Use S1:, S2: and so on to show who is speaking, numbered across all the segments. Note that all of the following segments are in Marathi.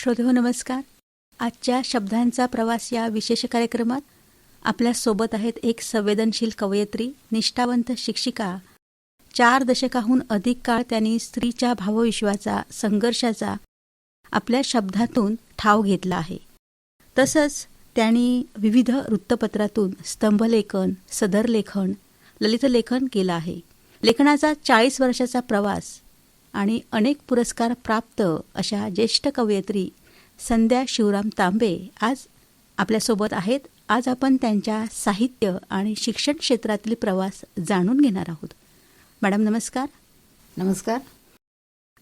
S1: श्रोतेहो नमस्कार. आजच्या शब्दांचा प्रवास या विशेष कार्यक्रमात आपल्यासोबत आहेत एक संवेदनशील कवयित्री निष्ठावंत शिक्षिका. चार दशकाहून अधिक काळ त्यांनी स्त्रीच्या भावविश्वाचा संघर्षाचा आपल्या शब्दातून ठाव घेतला आहे. तसंच त्यांनी विविध वृत्तपत्रातून स्तंभलेखन सदरलेखन ललितलेखन केलं आहे. लेखनाचा चाळीस वर्षाचा प्रवास आणि अनेक पुरस्कार प्राप्त अशा ज्येष्ठ कवयित्री संध्या शिवराम तांबे आज आपल्यासोबत आहेत. आज आपण त्यांच्या साहित्य आणि शिक्षण क्षेत्रातील प्रवास जाणून घेणार आहोत. मॅडम नमस्कार.
S2: नमस्कार.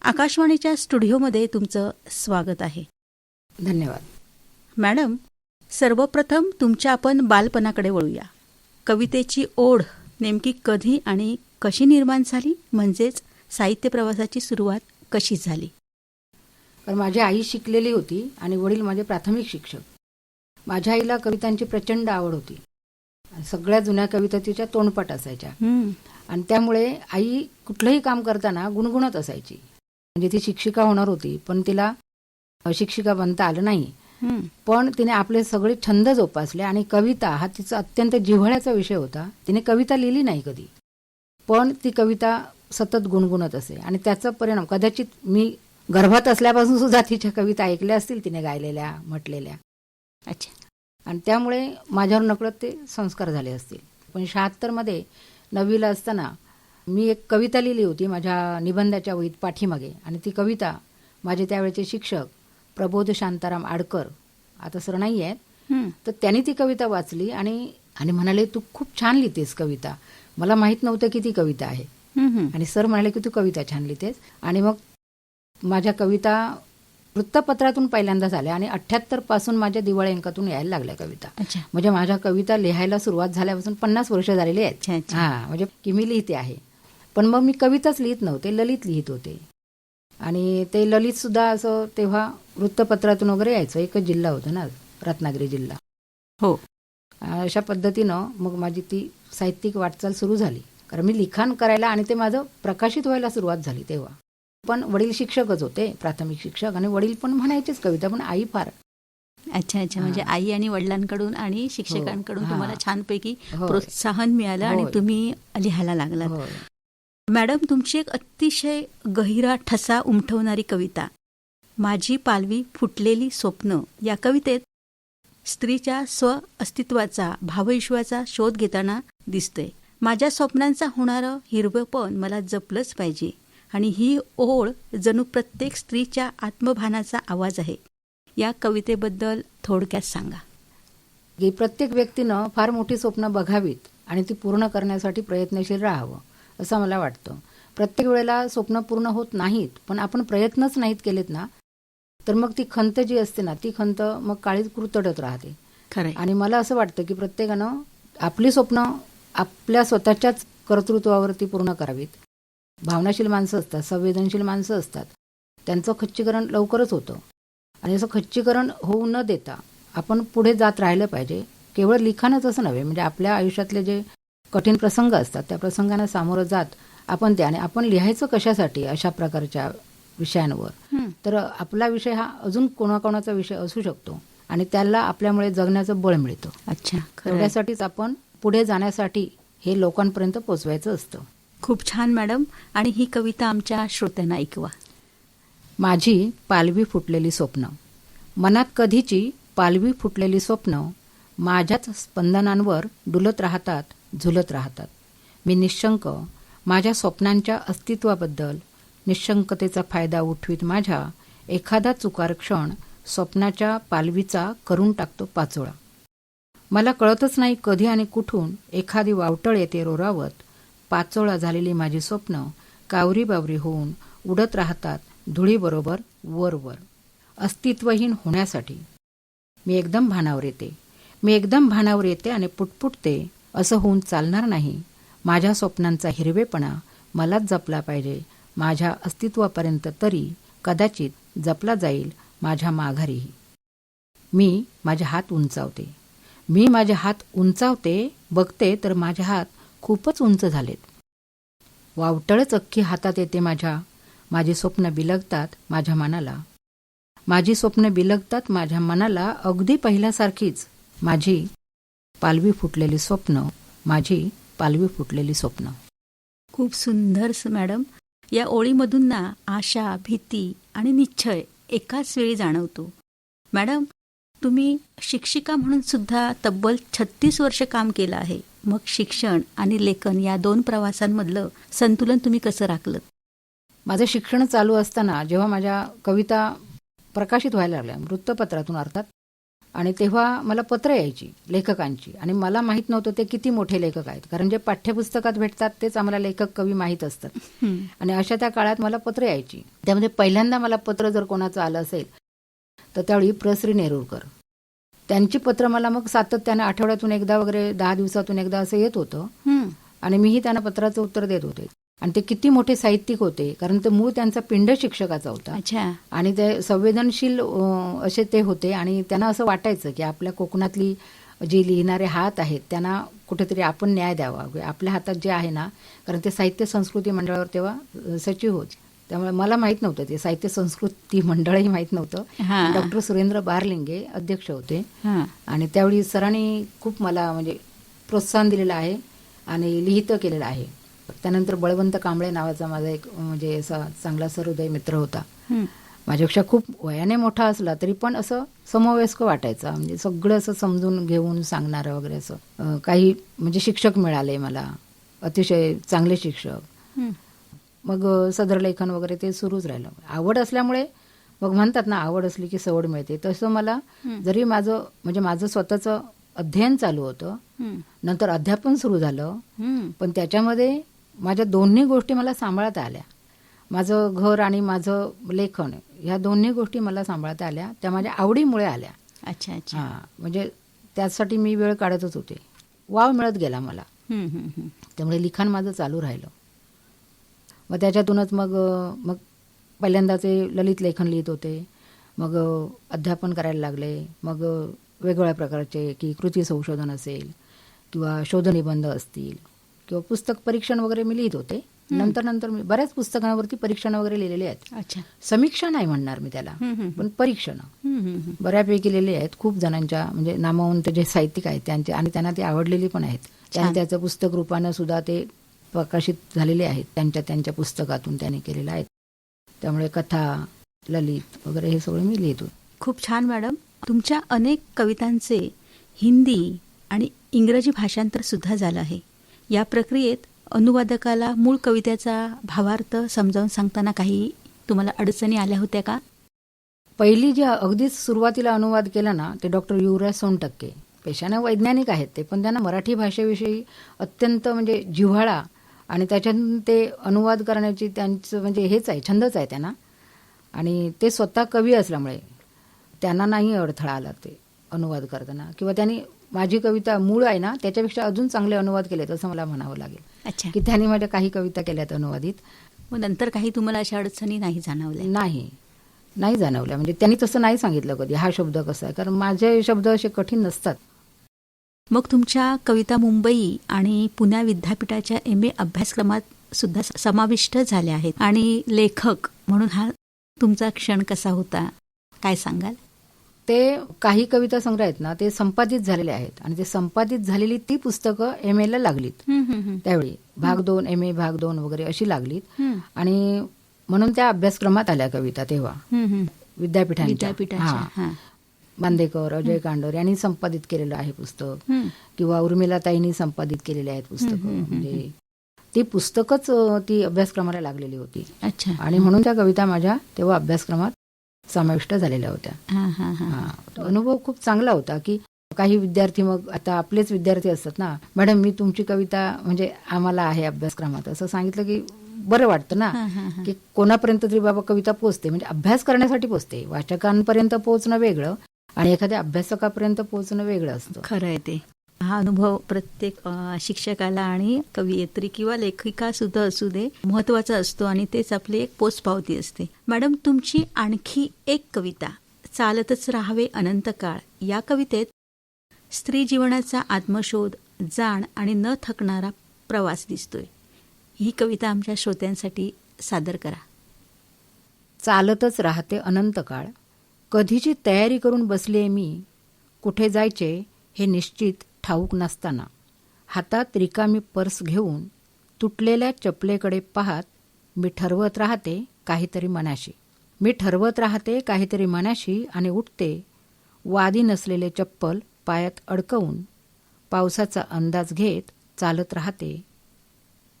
S1: आकाशवाणीच्या स्टुडिओमध्ये तुमचं स्वागत आहे.
S2: धन्यवाद.
S1: मॅडम सर्वप्रथम तुमच्या आपण बालपणाकडे वळूया. कवितेची ओढ नेमकी कधी आणि कशी निर्माण झाली? म्हणजेच साहित्य प्रवासाची सुरुवात कशी झाली?
S2: कारण माझी आई शिकलेली होती आणि वडील माझे प्राथमिक शिक्षक. माझ्या आईला कवितांची प्रचंड आवड होती. सगळ्या जुन्या कविता तिच्या तोंडपाठ असायच्या. आणि त्यामुळे आई कुठलंही काम करताना गुणगुणत असायची. म्हणजे ती शिक्षिका होणार होती पण तिला शिक्षिका बनता आलं नाही. पण तिने आपले सगळे छंद जोपासले आणि कविता हा तिचा अत्यंत जिव्हाळ्याचा विषय होता. तिने कविता लिहिली नाही कधी. पण ती कविता सतत गुणगुणत असे. आणि त्याचा परिणाम कदाचित मी गर्भात असल्यापासून सुद्धा तिच्या कविता ऐकल्या असतील तिने गायलेल्या म्हटलेल्या.
S1: अच्छा.
S2: आणि त्यामुळे माझ्यावर नकळत ते संस्कार झाले असतील. पण शहात्तरमध्ये नववीला असताना मी एक कविता लिहिली होती माझ्या निबंधाच्या वहीत पाठीमागे. आणि ती कविता माझे त्यावेळेचे शिक्षक प्रबोध शांताराम आडकर आता सर नाही आहेत तर त्यांनी ती कविता वाचली आणि आणि म्हणाले तू खूप छान लिहितेस कविता. मला माहीत नव्हतं की ती कविता आहे. आणि सर म्हणाले की तू कविता छान लिहितेस आणि मग माझ्या कविता वृत्तपत्रातून पहिल्यांदा झाल्या आणि अठ्ठ्याहत्तरपासून माझ्या दिवाळी अंकातून यायला लागल्या कविता. म्हणजे माझ्या कविता लिहायला सुरुवात झाल्यापासून पन्नास वर्ष झालेली आहेत. हा म्हणजे की मी लिहिते आहे. पण मग मी कविताच लिहित नव्हते ललित लिहित होते. आणि ते ललित सुद्धा असं तेव्हा वृत्तपत्रातून वगैरे यायचं एकच जिल्हा होता ना रत्नागिरी जिल्हा.
S1: हो.
S2: अशा पद्धतीनं मग माझी ती साहित्यिक वाटचाल सुरू झाली कारण मी लिखाण करायला आणि ते माझं प्रकाशित व्हायला सुरुवात झाली तेव्हा पण वडील शिक्षकच होते प्राथमिक शिक्षक आणि वडील पण म्हणायचेच कविता पण आई फार
S1: अच्छा अच्छा म्हणजे. आई आणि वडिलांकडून आणि शिक्षकांकडून
S2: हा.
S1: तुम्हाला छानपैकी. प्रोत्साहन मिळालं आणि. तुम्ही लिहायला लागलात. मॅडम तुमची एक अतिशय गहिरा ठसा उमटवणारी कविता माझी पालवी फुटलेली स्वप्न या कवितेत स्त्रीच्या स्व अस्तित्वाचा भावविश्वाचा शोध घेताना दिसतंय. माझ्या स्वप्नांचा होणारं हिरवंपण मला जपलंच पाहिजे. आणि ही ओळ जणू प्रत्येक स्त्रीच्या आत्मभानाचा आवाज आहे. या कवितेबद्दल थोडक्यात सांगा.
S2: की प्रत्येक व्यक्तीनं फार मोठी स्वप्न बघावीत आणि ती पूर्ण करण्यासाठी प्रयत्नशील राहावं असं मला वाटतं. प्रत्येक वेळेला स्वप्न पूर्ण होत नाहीत पण आपण प्रयत्नच नाहीत केलेत ना तर मग ती खंत जी असते ना ती खंत मग काळीच कुरतडत राहते.
S1: खरंय.
S2: आणि मला असं वाटतं की प्रत्येकानं आपली स्वप्न आपल्या स्वतःच्याच कर्तृत्वावरती पूर्ण करावीत. भावनाशील माणसं असतात संवेदनशील माणसं असतात. त्यांचं खच्चीकरण लवकरच होतं. आणि असं खच्चीकरण होऊ न देता आपण पुढे जात राहिलं पाहिजे. केवळ लिखाणच असं नव्हे म्हणजे आपल्या आयुष्यातले जे कठीण प्रसंग असतात त्या प्रसंगांना सामोरं जात आपण ते. आणि आपण लिहायचं कशासाठी अशा प्रकारच्या विषयांवर. तर आपला विषय हा अजून कोणाकोणाचा विषय असू शकतो. आणि त्याला आपल्यामुळे जगण्याचं बळ मिळतं.
S1: अच्छा खरंय.
S2: तेवढ्यासाठीच आपण पुढे जाण्यासाठी हे लोकांपर्यंत पोचवायचं असतं.
S1: खूप छान मॅडम. आणि ही कविता आमच्या श्रोत्यांना ऐकवा.
S2: माझी पालवी फुटलेली स्वप्न. मनात कधीची पालवी फुटलेली स्वप्न माझ्याच स्पंदनांवर डुलत राहतात झुलत राहतात. मी निशंक माझ्या स्वप्नांच्या अस्तित्वाबद्दल निशंकतेचा फायदा उठवीत माझ्या एखादा चुकार क्षण स्वप्नाच्या पालवीचा करून टाकतो पाचोळा. मला कळतच नाही कधी आणि कुठून एखादी वावटळ येते रोरावत. पाचोळा झालेली माझी स्वप्न कावरी बावरी होऊन उडत राहतात धुळीबरोबर वर वर. अस्तित्वहीन होण्यासाठी मी एकदम भानावर येते. मी एकदम भानावर येते आणि पुटपुटते असं होऊन चालणार नाही. माझ्या स्वप्नांचा हिरवेपणा मलाच जपला पाहिजे. माझ्या अस्तित्वापर्यंत तरी कदाचित जपला जाईल माझ्या माघारीही. मी माझे हात उंचावते. मी माझे हात उंचावते बघते तर माझे हात खूपच उंच झालेत. वावटळच अख्खी हातात येते माझ्या. माझी स्वप्न बिलगतात माझ्या मनाला. माझी स्वप्न बिलगतात माझ्या मनाला अगदी पहिल्यासारखीच माझी पालवी फुटलेली स्वप्न माझी पालवी फुटलेली स्वप्न.
S1: खूप सुंदर मॅडम. या ओळीमधून ना आशा भीती आणि निश्चय एकाच वेळी जाणवतो. मॅडम तुम्ही शिक्षिका म्हणून सुद्धा तब्बल छत्तीस वर्ष काम केलं आहे. मग शिक्षण आणि लेखन या दोन प्रवासांमधलं संतुलन तुम्ही कसं राखलं?
S2: माझं शिक्षण चालू असताना जेव्हा माझ्या कविता प्रकाशित व्हायला लागल्या वृत्तपत्रातून अर्थात आणि तेव्हा मला पत्र यायची लेखकांची आणि मला माहीत नव्हतं ते किती मोठे लेखक आहेत कारण जे पाठ्यपुस्तकात भेटतात तेच आम्हाला लेखक कवी माहीत असतात. आणि अशा त्या काळात मला पत्र यायची. त्यामध्ये पहिल्यांदा मला पत्र जर कोणाचं आलं असेल तर त्यावेळी प्रश्री नेरुरकर त्यांची पत्र मला मग सातत्यानं आठवड्यातून एकदा वगैरे दहा दिवसातून एकदा असं येत होतं. आणि मीही त्यांना पत्राचं उत्तर देत होते. आणि ते किती मोठे साहित्यिक होते कारण ते मूळ त्यांचा पिंड शिक्षकाचा होता.
S1: अच्छा.
S2: आणि ते संवेदनशील असे ते होते. आणि त्यांना असं वाटायचं की आपल्या कोकणातली जी लिहिणारे हात आहेत त्यांना कुठेतरी आपण न्याय द्यावा. आपल्या हातात जे आहे ना कारण ते साहित्य संस्कृती मंडळावर तेव्हा सचिव होते. त्यामुळे मला माहीत नव्हतं ते साहित्य संस्कृती मंडळही माहीत नव्हतं. डॉक्टर सुरेंद्र बारलिंगे अध्यक्ष होते. आणि त्यावेळी सरांनी खूप मला म्हणजे प्रोत्साहन दिलेलं आहे आणि लिहितं केलेलं आहे. त्यानंतर बळवंत कांबळे नावाचा माझा एक म्हणजे असा चांगला सहृदय मित्र होता. माझ्यापेक्षा खूप वयाने मोठा असला तरी पण असं समवयस्क वाटायचा. म्हणजे सगळं असं समजून घेऊन सांगणारं वगैरे असं काही म्हणजे शिक्षक मिळाले मला. अतिशय चांगले शिक्षक. मग अ, सदर लेखन वगैरे ते सुरूच राहिलं. आवड असल्यामुळे मग म्हणतात ना आवड असली की सवड मिळते. तसं मला. जरी माझं म्हणजे माझं स्वतःचं अध्ययन चालू होतं. नंतर अध्यापन सुरू झालं. पण त्याच्यामध्ये माझ्या दोन्ही गोष्टी मला सांभाळता आल्या. माझं घर आणि माझं लेखन ह्या दोन्ही गोष्टी मला सांभाळता आल्या. त्या माझ्या आवडीमुळे आल्या.
S1: अच्छा अच्छा.
S2: हां म्हणजे त्यासाठी मी वेळ काढतच होते. वाव मिळत गेला मला. त्यामुळे लिखाण माझं चालू राहिलं. मग त्याच्यातूनच मग मग पहिल्यांदाचे ललित लेखन लिहित होते. मग अध्यापन करायला लागले. मग वेगवेगळ्या प्रकारचे की कृती संशोधन असेल किंवा शोधनिबंध असतील किंवा पुस्तक परीक्षण वगैरे मी लिहित होते. नंतर नंतर मी बऱ्याच पुस्तकांवरती परीक्षण वगैरे लिहिलेले आहेत.
S1: अच्छा.
S2: समीक्षा नाही म्हणणार मी त्याला पण परीक्षण. बऱ्यापैकी लिहिलेले आहेत. खूप जणांच्या म्हणजे नामवंत जे साहित्यिक आहेत त्यांचे आणि त्यांना ते आवडलेली पण आहेत. त्यांनी त्याचं पुस्तक रूपानं सुद्धा ते प्रकाशित झालेले आहेत. त्यांच्या त्यांच्या पुस्तकातून त्यांनी केलेलं आहेत. त्यामुळे कथा ललित वगैरे हे सगळं मी लिहितो.
S1: खूप छान मॅडम. तुमच्या अनेक कवितांचे हिंदी आणि इंग्रजी भाषांतर सुद्धा झालं आहे. या प्रक्रियेत अनुवादकाला मूळ कवितेचा भावार्थ समजावून सांगताना काही तुम्हाला अडचणी आल्या होत्या का?
S2: पहिली जी अगदीच सुरुवातीला अनुवाद केला ना ते डॉक्टर युवराज सोनटक्के. पेशानं वैज्ञानिक आहेत ते पण त्यांना मराठी भाषेविषयी अत्यंत म्हणजे जिव्हाळा आणि त्याच्यातून ते अनुवाद करण्याची त्यांचं म्हणजे हेच आहे छंदच आहे त्यांना. आणि ते स्वतः कवी असल्यामुळे त्यांना नाही अडथळा आला ते अनुवाद करताना. किंवा त्यांनी माझी कविता मूळ आहे ना त्याच्यापेक्षा अजून चांगले अनुवाद केलेत असं मला म्हणावं लागेल.
S1: अच्छा.
S2: की त्यांनी माझ्या काही कविता केल्यात अनुवादित.
S1: मग नंतर काही तुम्हाला अशा अडचणी नाही जाणवल्या?
S2: नाही. नाही जाणवल्या. म्हणजे त्यांनी तसं नाही सांगितलं कधी. हा शब्द कसा आहे? कारण माझे शब्द असे कठीण नसतात.
S1: मग तुमच्या कविता मुंबई आणि पुण्या विद्यापीठाच्या एम ए अभ्यासक्रमात सुद्धा समाविष्ट झाल्या आहेत. आणि लेखक म्हणून हा तुमचा क्षण कसा होता? काय सांगाल?
S2: ते काही कविता संग्रह आहेत ना ते संपादित झालेले आहेत. आणि ते संपादित झालेली ती पुस्तकं एम एला लागलीत. त्यावेळी भाग दोन एम ए भाग दोन वगैरे अशी लागलीत. आणि म्हणून त्या अभ्यासक्रमात आल्या कविता तेव्हा. विद्यापीठांच्या. बांदेकर अजय कांडर यांनी संपादित केलेलं आहे पुस्तक. किंवा उर्मिलाताईंनी संपादित केलेली आहेत पुस्तकं. म्हणजे ती पुस्तकच ती अभ्यासक्रमाला लागलेली होती.
S1: अच्छा.
S2: आणि म्हणून त्या कविता माझ्या तेव्हा अभ्यासक्रमात समाविष्ट झालेल्या होत्या.
S1: हां, हां, हां.
S2: हा. अनुभव खूप चांगला होता की काही विद्यार्थी मग आता आपलेच विद्यार्थी असतात ना मॅडम मी तुमची कविता म्हणजे आम्हाला आहे अभ्यासक्रमात. असं सांगितलं की बरं वाटतं ना. की कोणापर्यंत तरी बाबा कविता पोचते म्हणजे अभ्यास करण्यासाठी पोचते वाचकांपर्यंत पोहोचणं वेगळं. आणि एखाद्या अभ्यासकापर्यंत पोहोचणं वेगळं असतं.
S1: खरं आहे ते. हा अनुभव प्रत्येक शिक्षकाला आणि कवयित्री किंवा लेखिका सुद्धा असू दे महत्त्वाचा असतो आणि तेच आपली एक पोचपावती असते. मॅडम तुमची आणखी एक कविता चालतच राहावे अनंत काळ या कवितेत स्त्री जीवनाचा आत्मशोध जाण आणि न थकणारा प्रवास दिसतोय. ही कविता आमच्या श्रोत्यांसाठी सादर करा.
S2: चालतच राहते अनंत काळ. कधीची तयारी करून बसली आहे मी कुठे जायचे हे निश्चित ठाऊक नसताना. हातात रिकामी पर्स घेऊन तुटलेल्या चपलेकडे पाहत मी ठरवत राहते काहीतरी मनाशी. मी ठरवत राहते काहीतरी मनाशी आणि उठते वादी नसलेले चप्पल पायात अडकवून पावसाचा अंदाज घेत चालत राहते.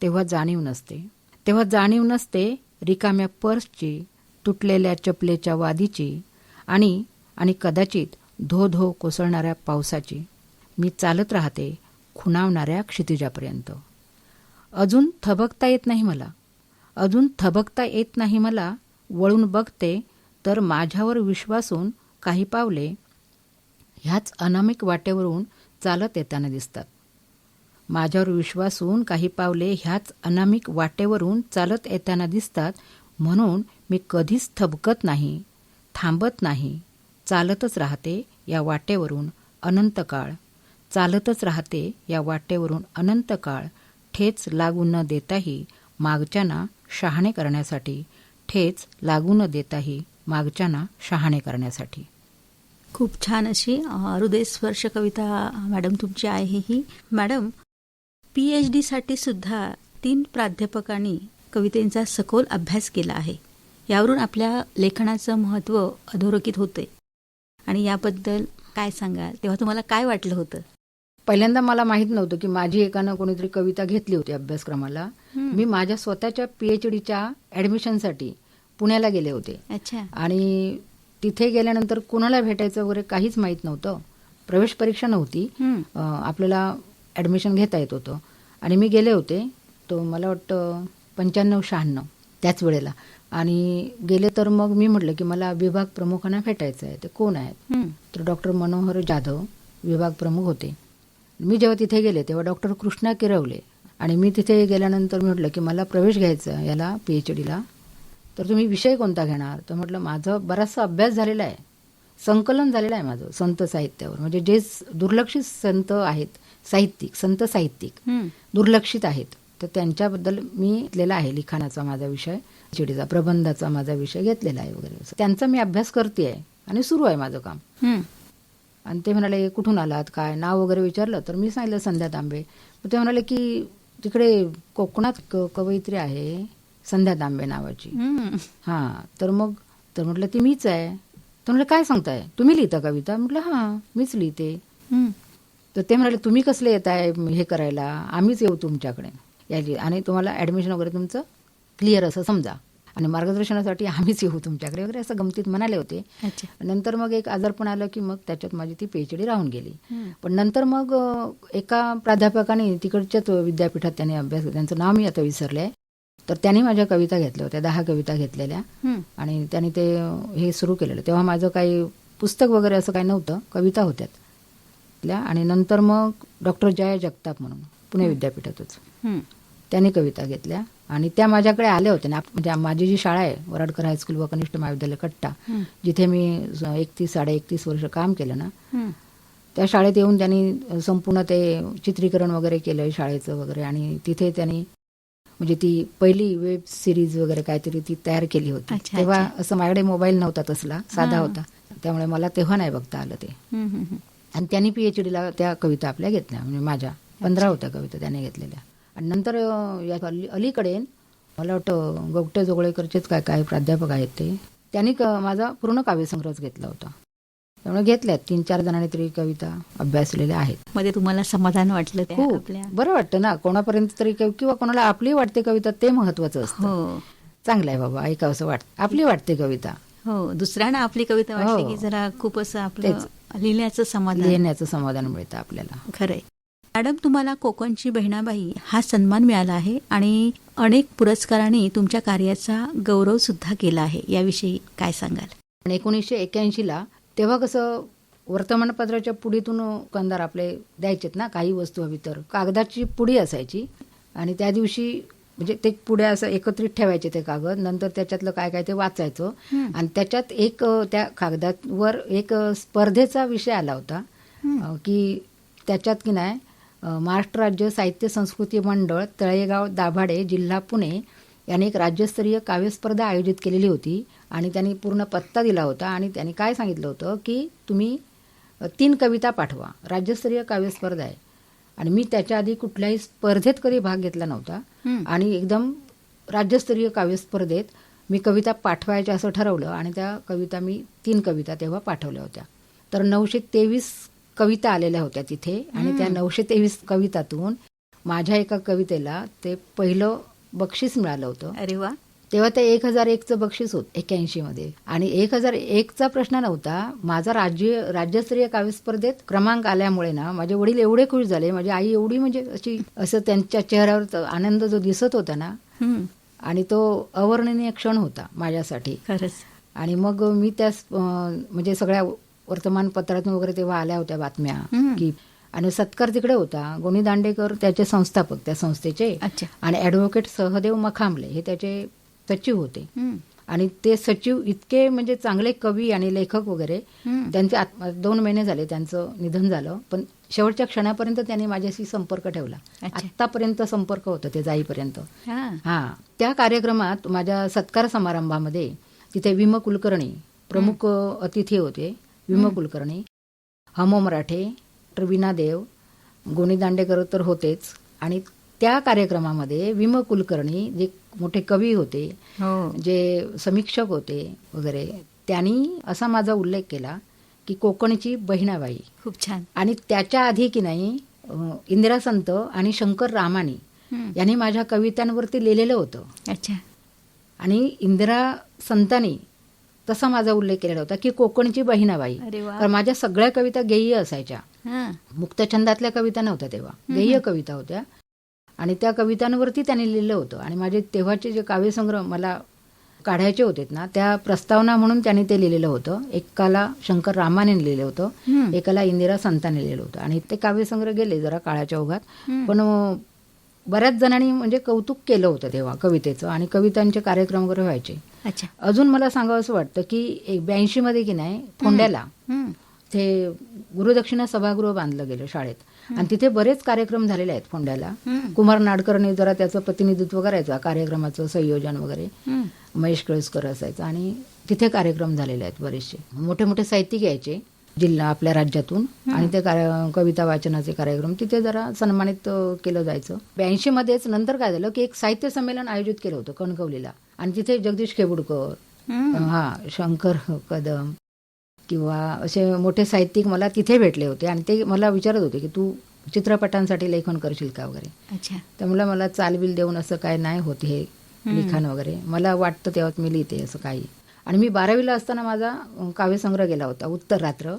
S2: तेव्हा जाणीव नसते. तेव्हा जाणीव नसते रिकाम्या पर्सची तुटलेल्या चपलेच्या वादीची आणि आणि कदाचित धो धो कोसळणाऱ्या पावसाची. मी चालत राहते खुणावणाऱ्या क्षितिजापर्यंत. अजून थबकता येत नाही मला. अजून थबकता येत नाही मला. वळून बघते तर माझ्यावर विश्वासून काही पावले ह्याच अनामिक वाटेवरून चालत येताना दिसतात. माझ्यावर विश्वासून काही पावले ह्याच अनामिक वाटेवरून चालत येताना दिसतात म्हणून मी कधीच थबकत नाही. थांबत नाही. चालतच राहते या वाटेवरून अनंत काळ चालतच राहते या वाटेवरून अनंत काळ ठेच लागू न देताही मागच्यांना शहाणे करण्यासाठी. ठेच लागू न देताही मागच्यांना शहाणे करण्यासाठी.
S1: खूप छान अशी हृदयस्पर्श कविता मॅडम तुमची आहे ही मॅडम पी एच डीसाठी सुद्धा तीन प्राध्यापकांनी कवितेचा सखोल अभ्यास केला आहे. यावरून आपल्या लेखनाचं महत्त्व अधोरेखित होते आणि याबद्दल काय सांगाल? तेव्हा तुम्हाला काय वाटलं होतं?
S2: पहिल्यांदा मला माहीत नव्हतं की माझी एकानं कोणीतरी कविता घेतली होती अभ्यासक्रमाला. मी माझ्या स्वतःच्या पीएच डीच्या ऍडमिशनसाठी पुण्याला गेले होते.
S1: अच्छा.
S2: आणि तिथे गेल्यानंतर कुणाला भेटायचं वगैरे काहीच माहीत नव्हतं. प्रवेश परीक्षा नव्हती. आपल्याला ॲडमिशन घेता येत होतं. आणि मी गेले होते. तो मला वाटतं पंच्याण्णव शहाण्णव त्याच वेळेला. आणि गेले तर मग मी म्हटलं की मला विभाग प्रमुखांना भेटायचं आहे. ते कोण आहेत. तर डॉक्टर मनोहर जाधव विभाग प्रमुख होते. मी जेव्हा तिथे गेले तेव्हा डॉक्टर कृष्णा किरवले. आणि मी तिथे गेल्यानंतर मी म्हटलं की मला प्रवेश घ्यायचा याला पी एच डीला तर तुम्ही विषय कोणता घेणार? तर म्हटलं माझं बराचसा अभ्यास झालेला आहे. संकलन झालेलं आहे माझं संत साहित्यावर. म्हणजे जे दुर्लक्षित संत आहेत साहित्यिक संत साहित्यिक. दुर्लक्षित आहेत. तर त्यांच्याबद्दल मी घेतलेला आहे लिखाणाचा माझा विषय चिडीचा प्रबंधाचा माझा विषय घेतलेला आहे वगैरे. त्यांचा मी अभ्यास करते आहे आणि सुरू आहे माझं काम. आणि ते म्हणाले कुठून आलात? काय? नाव वगैरे विचारलं तर मी सांगितलं संध्या तांबे. ते म्हणाले की तिकडे कोकणात कवयित्री आहे संध्या तांबे नावाची. हां तर मग तर म्हटलं ती मीच आहे. तर म्हटलं काय सांगताय? तुम्ही लिहिता कविता? म्हटलं हां मीच लिहिते. तर ते म्हणाले तुम्ही कसले येत आहे हे करायला? आम्हीच येऊ तुमच्याकडे. याची आणि तुम्हाला ॲडमिशन वगैरे तुमचं क्लिअर असं समजा. आणि मार्गदर्शनासाठी आम्हीच येऊ तुमच्याकडे वगैरे असं गमतीत म्हणाले होते. नंतर मग एक आजारपण आलं की मग त्याच्यात माझी ती पीएचडी राहून गेली. पण नंतर मग एका प्राध्यापकाने तिकडच्याच विद्यापीठात त्यांनी अभ्यास त्यांचं नाव मी आता विसरले. आहे तर त्यांनी माझ्या कविता घेतल्या होत्या दहा कविता घेतलेल्या. आणि त्यांनी ते हे सुरू केलेलं. तेव्हा माझं काही पुस्तक वगैरे असं काही नव्हतं कविता होत्यात. त्या आणि नंतर मग डॉक्टर जया जगताप म्हणून पुणे विद्यापीठातच. त्यांनी कविता घेतल्या आणि त्या माझ्याकडे आल्या होत्या ना म्हणजे माझी जी शाळा आहे वराडकर हायस्कूल व कनिष्ठ महाविद्यालय कट्टा. जिथे मी एकतीस साडे एकतीस वर्ष काम केलं ना. त्या शाळेत येऊन त्यांनी संपूर्ण ते चित्रीकरण वगैरे केलं शाळेचं वगैरे आणि तिथे त्यांनी म्हणजे ती पहिली वेब सिरीज वगैरे काहीतरी ती तयार केली होती तेव्हा. असं माझ्याकडे मोबाईल नव्हता तसला साधा. होता त्यामुळे मला तेव्हा नाही बघता आलं ते. आणि त्यांनी पीएच डीला त्या कविता आपल्या घेतल्या म्हणजे माझ्या पंधरा होत्या कविता त्याने घेतलेल्या आणि नंतर या अली- अलीकडे मला वाटतं गवटे जोगळेकरचेच काय काय प्राध्यापक आहेत ते. त्यांनी क- माझा पूर्ण काव्यसंग्रहच घेतला होता. त्यामुळे घेतल्यात. तीन चार जणांनी तरी कविता अभ्यासलेल्या आहेत.
S1: मध्ये तुम्हाला समाधान वाटलं
S2: खूप. बरं वाटतं ना. कोणापर्यंत तरी कव- कोणाला आपली वाटते कविता ते महत्वाचं असतं.
S1: हो.
S2: चांगलं आहे बाबा. ऐकावं असं वाटतं. आपली वाटते कविता.
S1: हो. दुसऱ्यांना आपली कविता वाटली
S2: हो.
S1: की जरा खूप असं आपलं लिहिण्याचं समाधान.
S2: लिहिण्याचं समाधान मिळतं आपल्याला.
S1: खरंय. मॅडम तुम्हाला कोकणची बहिणाबाई हा सन्मान मिळाला आहे आणि अनेक पुरस्कारांनी तुमच्या कार्याचा गौरव सुद्धा केला आहे. याविषयी काय सांगाल?
S2: आणि एकोणीसशे एक्क्याऐंशीला तेव्हा कसं वर्तमानपत्राच्या पुडीतून दुकानदार आपले द्यायचेत ना काही वस्तू हवी तर. कागदाची पुडी असायची आणि त्या दिवशी म्हणजे ते पुढ्या असं एकत्रित ठेवायचे ते कागद नंतर त्याच्यातलं काय काय ते वाचायचं. आणि त्याच्यात एक त्या कागदावर एक स्पर्धेचा विषय आला होता की त्याच्यात की नाही महाराष्ट्र राज्य साहित्य संस्कृती मंडळ तळेगाव दाभाडे जिल्हा पुणे याने एक राज्यस्तरीय काव्यस्पर्धा आयोजित केलेली होती आणि त्यांनी पूर्ण पत्ता दिला होता आणि त्यांनी काय सांगितलं होतं की तुम्ही तीन कविता पाठवा. राज्यस्तरीय काव्यस्पर्धा आहे. आणि मी त्याच्या आधी कुठल्याही स्पर्धेत कधी भाग घेतला नव्हता. आणि एकदम राज्यस्तरीय काव्यस्पर्धेत मी कविता पाठवायच्या असं ठरवलं आणि त्या कविता मी तीन कविता तेव्हा पाठवल्या होत्या. तर नऊशे तेवीस कविता आलेल्या होत्या तिथे. आणि त्या नऊशे तेवीस कवितातून माझ्या एका कवितेला ते पहिलं बक्षीस मिळालं होतं.
S1: अरे वा.
S2: तेव्हा ते एक हजार एकचं बक्षीस होत एक्क्याऐंशी मध्ये. आणि एक हजार एकचा प्रश्न नव्हता माझा राज्य राज्यस्तरीय काव्यस्पर्धेत क्रमांक आल्यामुळे ना माझे वडील एवढे खुश झाले माझी आई एवढी म्हणजे अशी असं त्यांच्या चेहऱ्यावर आनंद जो दिसत होता ना. आणि तो अवर्णनीय क्षण होता माझ्यासाठी.
S1: खरंच.
S2: आणि मग मी त्या म्हणजे सगळ्या वर्तमानपत्रातून वगैरे तेव्हा आल्या होत्या बातम्या. की आणि सत्कार तिकडे होता. गोनी दांडेकर त्याचे संस्थापक त्या संस्थेचे. आणि ॲडव्होकेट सहदेव मखांबले हे त्याचे सचिव होते. आणि ते सचिव इतके म्हणजे चांगले कवी आणि लेखक वगैरे. त्यांचे दोन महिने झाले त्यांचं निधन झालं. पण शेवटच्या क्षणापर्यंत त्यांनी माझ्याशी संपर्क ठेवला. आतापर्यंत संपर्क होता ते जाईपर्यंत.
S1: हा.
S2: त्या कार्यक्रमात माझ्या सत्कार समारंभामध्ये तिथे विम कुलकर्णी प्रमुख अतिथी होते. विम कुलकर्णी हमो मराठे विना देव गोनी दांडेकर तर होतेच. आणि त्या कार्यक्रमामध्ये विम कुलकर्णी जे मोठे कवी होते
S1: हो.
S2: जे समीक्षक होते वगैरे त्यांनी असा माझा उल्लेख केला की कोकणची बहिणाबाई.
S1: खूप छान.
S2: आणि त्याच्या आधी की नाही इंदिरा संत आणि शंकर रामानी. यांनी माझ्या कवितांवरती लिहिलेलं होतं.
S1: अच्छा.
S2: आणि इंदिरा संतांनी तसा माझा उल्लेख केलेला होता की कोकणची बहिणाबाई माझ्या सगळ्या कविता गेय्य असायच्या.
S1: हा.
S2: मुक्तछंदातल्या कविता नव्हत्या तेव्हा. गेय्य कविता होत्या. आणि त्या कवितांवरती त्यांनी लिहिलं होतं. आणि माझे तेव्हाचे जे काव्यसंग्रह मला काढायचे होते ना त्या प्रस्तावना म्हणून त्यांनी ते लिहिलेलं होतं. एकाला शंकर रामाने लिहिलं होतं. एकाला इंदिरा संतांनी लिहिलं होतं. आणि ते काव्यसंग्रह गेले जरा काळाच्या ओघात. पण बऱ्याच जणांनी म्हणजे कौतुक केलं होतं तेव्हा कवितेचं आणि कवितांचे कार्यक्रम वगैरे व्हायचे.
S1: अच्छा.
S2: अजून मला सांगावं असं वाटतं की एक ब्याऐंशी मध्ये की नाही फोंड्याला. ते गुरुदक्षिणा सभागृह बांधलं गेलं शाळेत. आणि तिथे बरेच कार्यक्रम झालेले आहेत फोंड्याला. कुमार नाडकरने जरा त्याचं प्रतिनिधित्व करायचं कार्यक्रमाचं संयोजन वगैरे. महेश कळसकर असायचं आणि तिथे कार्यक्रम झालेले आहेत बरेचसे. मोठे मोठे साहित्यिक यायचे. जिल्हा आपल्या राज्यातून आणि ते कार्य- कविता वाचनाचे कार्यक्रम तिथे जरा सन्मानित केलं जायचं. ब्याऐंशी मध्येच नंतर काय झालं की एक साहित्य संमेलन आयोजित केलं होतं कणकवलीला. आणि तिथे जगदीश खेबुडकर
S1: हं.
S2: शंकर कदम किंवा असे मोठे साहित्यिक मला तिथे भेटले होते. आणि ते मला विचारत होते की तू चित्रपटांसाठी लेखन करशील का वगैरे?
S1: अच्छा.
S2: त्यामुळे मला चालबिल देऊन असं काय नाही होत हे लिखाण वगैरे. मला वाटतं तेव्हा मी लिहिते असं काही. आणि मी बारावीला असताना माझा काव्यसंग्रह गेला होता उत्तर रात्र.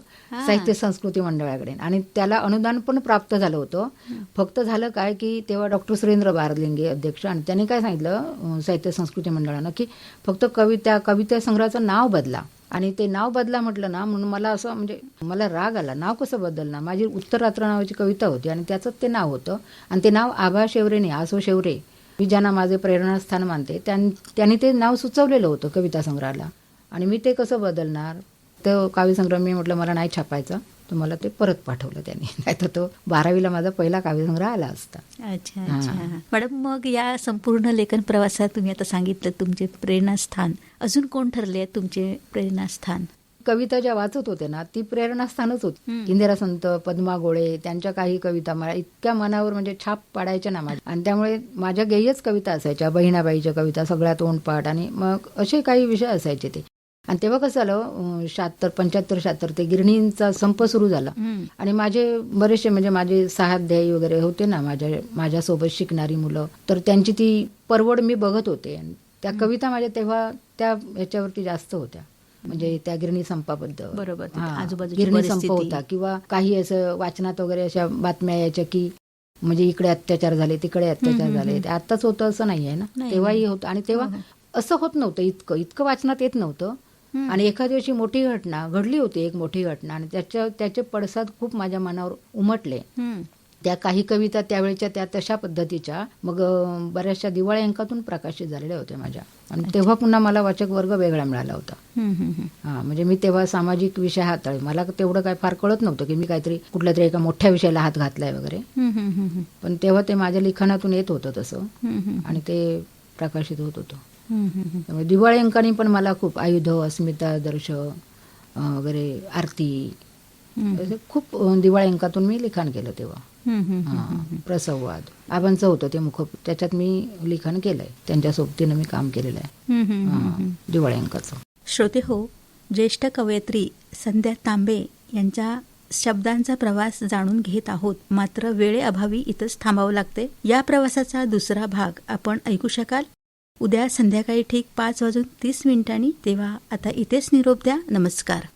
S2: साहित्य संस्कृती मंडळाकडे. आणि त्याला अनुदान पण प्राप्त झालं होतं. फक्त झालं काय की तेव्हा डॉक्टर सुरेंद्र बारलिंगे अध्यक्ष आणि त्यांनी काय सांगितलं साहित्य संस्कृती मंडळानं की फक्त कविता कविता संग्रहाचं नाव बदला. आणि ते नाव बदला म्हटलं ना म्हणून मला असं म्हणजे मला राग आला. नाव कसं बदलणार? माझी उत्तर रात्र नावाची कविता होती आणि त्याचंच ते नाव होतं. आणि ते नाव आभा शेवरेने आसो शेवरे मी ज्यांना माझे प्रेरणास्थान मानते त्यां- त्यांनी ते नाव सुचवलेलं होतं कविता संग्रहाला. आणि मी ते कसं बदलणार? तर काव्यसंग्रह मी म्हटलं मला नाही छापायचा. तर मला ते परत पाठवलं त्यांनी. नाहीतर तो बारावीला माझा पहिला काव्यसंग्रह आला असता.
S1: अच्छा. अच्छा. मॅडम मग या संपूर्ण लेखन प्रवासात तुम्ही आता सांगितलं तुमचे प्रेरणास्थान. अजून कोण ठरले तुमचे प्रेरणास्थान?
S2: कविता ज्या वाचत होते ना ती प्रेरणास्थानच होती. इंदिरा संत पद्मा गोळे त्यांच्या काही कविता मला इतक्या मनावर म्हणजे छाप पाडायच्या ना माझ्या. आणि त्यामुळे माझ्या गेयच कविता असायच्या बहिणाबाईच्या कविता सगळ्या तोंडपाठ आणि मग असे काही विषय असायचे ते. आणि तेव्हा कसं झालं शहात्तर पंच्याहत्तर शहात्तर ते गिरणींचा संप सुरू झाला. आणि माझे बरेचसे म्हणजे माझे सहाध्यायी वगैरे होते ना माझ्या माझ्यासोबत शिकणारी मुलं तर त्यांची ती परवड मी बघत होते. त्या कविता माझ्या तेव्हा त्या ह्याच्यावरती जास्त होत्या. म्हणजे त्या गिरणी संपाबद्दल
S1: बरोबर. आजूबाजूची
S2: गिरणी संप. होता किंवा काही असं वाचनात वगैरे अशा बातम्या यायच्या की म्हणजे इकडे अत्याचार झाले तिकडे अत्याचार झाले आताच होतं असं नाहीये ना तेव्हाही. होतं आणि तेव्हा
S1: हो, हो.
S2: असं होत नव्हतं इतकं इतकं वाचनात येत नव्हतं. आणि एखादी अशी मोठी घटना घडली होती एक मोठी घटना आणि त्याच्या त्याचे पडसाद खूप माझ्या मनावर उमटले. त्या काही कविता त्यावेळेच्या त्या तशा पद्धतीच्या मग बऱ्याचशा दिवाळी अंकातून प्रकाशित झालेल्या होत्या माझ्या. आणि तेव्हा पुन्हा मला वाचक वर्ग वेगळा मिळाला होता.
S1: हं,
S2: म्हणजे मी तेव्हा सामाजिक विषय हाताळे मला तेवढं काय फार कळत नव्हतं की मी काहीतरी कुठल्या तरी एका मोठ्या विषयाला हात घातलाय वगैरे. पण तेव्हा ते माझ्या लिखाणातून येत होतं तसं. आणि ते प्रकाशित होत होतो. त्यामुळे दिवाळी अंकाने पण मला खूप आयुध अस्मिता दर्श वगैरे आरती खूप दिवाळी अंकातून मी लिखाण केलं तेव्हा.
S1: हम्म, हम्म, हम्म.
S2: प्रसंवाद. आबांचं होतं ते मुख त्याच्यात मी लिखाण केलंय. त्यांच्या सोबतीनं मी काम केलेलं आहे.
S1: हम्म, हम्म, हम्म, हम्म.
S2: दिवाळी अंकाचं
S1: श्रोते हो ज्येष्ठ कवयित्री संध्या तांबे यांच्या शब्दांचा प्रवास जाणून घेत आहोत. मात्र वेळेअभावी इथंच थांबावं लागते या प्रवासाचा दुसरा भाग आपण ऐकू शकाल. उद्या संध्याकाळी ठीक पाच वाजून तीस मिनिटांनी. तेव्हा आता इथेच निरोप द्या. नमस्कार.